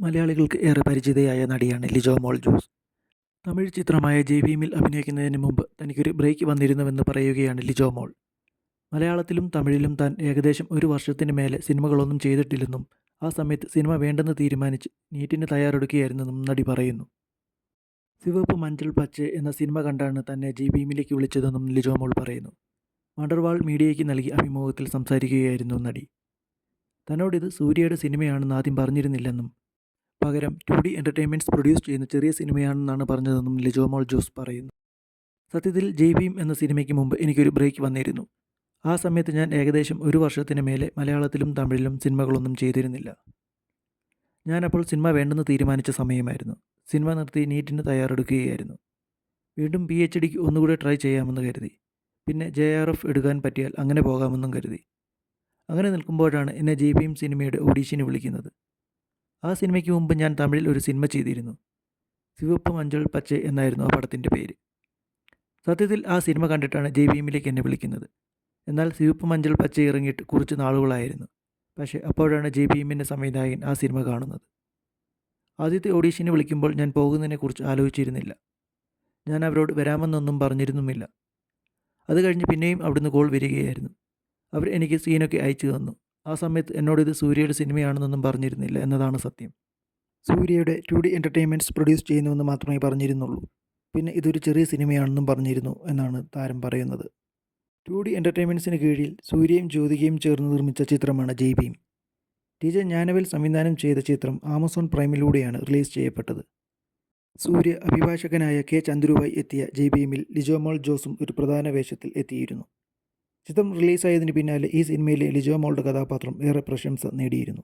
മലയാളികൾക്ക് ഏറെ പരിചിതയായ നടിയാണ് ലിജോ മോൾ ജോസ്. തമിഴ് ചിത്രമായ ജെ ഭീമിൽ അഭിനയിക്കുന്നതിന് മുമ്പ് തനിക്കൊരു ബ്രേക്ക് വന്നിരുന്നുവെന്ന് പറയുകയാണ് ലിജോ മോൾ. മലയാളത്തിലും തമിഴിലും താൻ ഏകദേശം ഒരു വർഷത്തിന് മേലെ സിനിമകളൊന്നും ചെയ്തിട്ടില്ലെന്നും ആ സമയത്ത് സിനിമ വേണ്ടെന്ന് തീരുമാനിച്ച് നീറ്റിന് തയ്യാറെടുക്കുകയായിരുന്നെന്നും നടി പറയുന്നു. സിവപ്പ് മഞ്ചൾ പച്ച എന്ന സിനിമ കണ്ടാണ് തന്നെ ജി ഭീമിലേക്ക് വിളിച്ചതെന്നും ലിജോ മോൾ പറയുന്നു. വണ്ടർവാൾ മീഡിയയ്ക്ക് നൽകി അഭിമുഖത്തിൽ സംസാരിക്കുകയായിരുന്നു നടി. തന്നോടിത് സൂര്യയുടെ സിനിമയാണെന്ന് ആദ്യം പറഞ്ഞിരുന്നില്ലെന്നും പകരം ടു ഡി എന്റർടൈൻമെന്റ്സ് പ്രൊഡ്യൂസ് ചെയ്യുന്ന ചെറിയ സിനിമയാണെന്നാണ് പറഞ്ഞതെന്നും ലിജോ മോൾ ജോസ് പറയുന്നു. സത്യത്തിൽ ജയ് ഭീം എന്ന സിനിമയ്ക്ക് മുമ്പ് എനിക്കൊരു ബ്രേക്ക് വന്നിരുന്നു. ആ സമയത്ത് ഞാൻ ഏകദേശം ഒരു വർഷത്തിന് മേലെ മലയാളത്തിലും തമിഴിലും സിനിമകളൊന്നും ചെയ്തിരുന്നില്ല. ഞാനപ്പോൾ സിനിമ വേണ്ടെന്ന് തീരുമാനിച്ച സമയമായിരുന്നു. സിനിമ നിർത്തി നീറ്റിന് തയ്യാറെടുക്കുകയായിരുന്നു. വീണ്ടും പി എച്ച് ഡിക്ക് ഒന്നുകൂടെ ട്രൈ ചെയ്യാമെന്ന് കരുതി. പിന്നെ ജെ ആർ എഫ് എടുക്കാൻ പറ്റിയാൽ അങ്ങനെ പോകാമെന്നും കരുതി. അങ്ങനെ നിൽക്കുമ്പോഴാണ് എന്നെ ജെ പി എം സിനിമയുടെ ഓഡീഷന് വിളിക്കുന്നത്. ആ സിനിമയ്ക്ക് മുമ്പ് ഞാൻ തമിഴിൽ ഒരു സിനിമ ചെയ്തിരുന്നു. സിവപ്പ് മഞ്ചൾ പച്ച എന്നായിരുന്നു ആ പടത്തിന്റെ പേര്. സത്യത്തിൽ ആ സിനിമ കണ്ടിട്ടാണ് ജെ ഭീമിലേക്ക് എന്നെ വിളിക്കുന്നത്. എന്നാൽ സിവപ്പ് മഞ്ചൾ പച്ച ഇറങ്ങിയിട്ട് കുറച്ച് നാളുകളായിരുന്നു. പക്ഷേ അപ്പോഴാണ് ജെ ഭീമിന്റെ സംവിധായകൻ ആ സിനിമ കാണുന്നത്. ആദ്യത്തെ ഓഡീഷന് വിളിക്കുമ്പോൾ ഞാൻ പോകുന്നതിനെക്കുറിച്ച് ആലോചിച്ചിരുന്നില്ല. ഞാൻ അവരോട് വരാമെന്നൊന്നും പറഞ്ഞിരുന്നുമില്ല അത് കഴിഞ്ഞ് പിന്നെയും അവിടുന്ന് കോൾ വരികയായിരുന്നു. അവർ എനിക്ക് സീനൊക്കെ അയച്ചു തന്നു. ആ സമയത്ത് എന്നോട് ഇത് സൂര്യയുടെ സിനിമയാണെന്നൊന്നും പറഞ്ഞിരുന്നില്ല എന്നതാണ് സത്യം. സൂര്യയുടെ ടു ഡി എന്റർടൈൻമെന്റ്സ് പ്രൊഡ്യൂസ് ചെയ്യുന്നുവെന്ന് മാത്രമേ പറഞ്ഞിരുന്നുള്ളൂ. പിന്നെ ഇതൊരു ചെറിയ സിനിമയാണെന്നും പറഞ്ഞിരുന്നു എന്നാണ് താരം പറയുന്നത്. ടു ഡി എന്റർടൈൻമെന്റ്സിന് കീഴിൽ സൂര്യയും ജ്യോതികയും ചേർന്ന് നിർമ്മിച്ച ചിത്രമാണ് ജയ് ഭീം ടി ജെ സംവിധാനം ചെയ്ത ചിത്രം ആമസോൺ പ്രൈമിലൂടെയാണ് റിലീസ് ചെയ്യപ്പെട്ടത്. സൂര്യ അഭിഭാഷകനായ കെ ചന്ദ്രുവായി എത്തിയ ജയ് ഭീമിൽ ലിജോമോൾ ജോസും ഒരു പ്രധാന വേഷത്തിൽ എത്തിയിരുന്നു. ചിത്രം റിലീസായതിന് പിന്നാലെ ഈ സിനിമയിലെ ലിജോ മോളുടെ കഥാപാത്രം ഏറെ പ്രശംസ നേടിയിരുന്നു.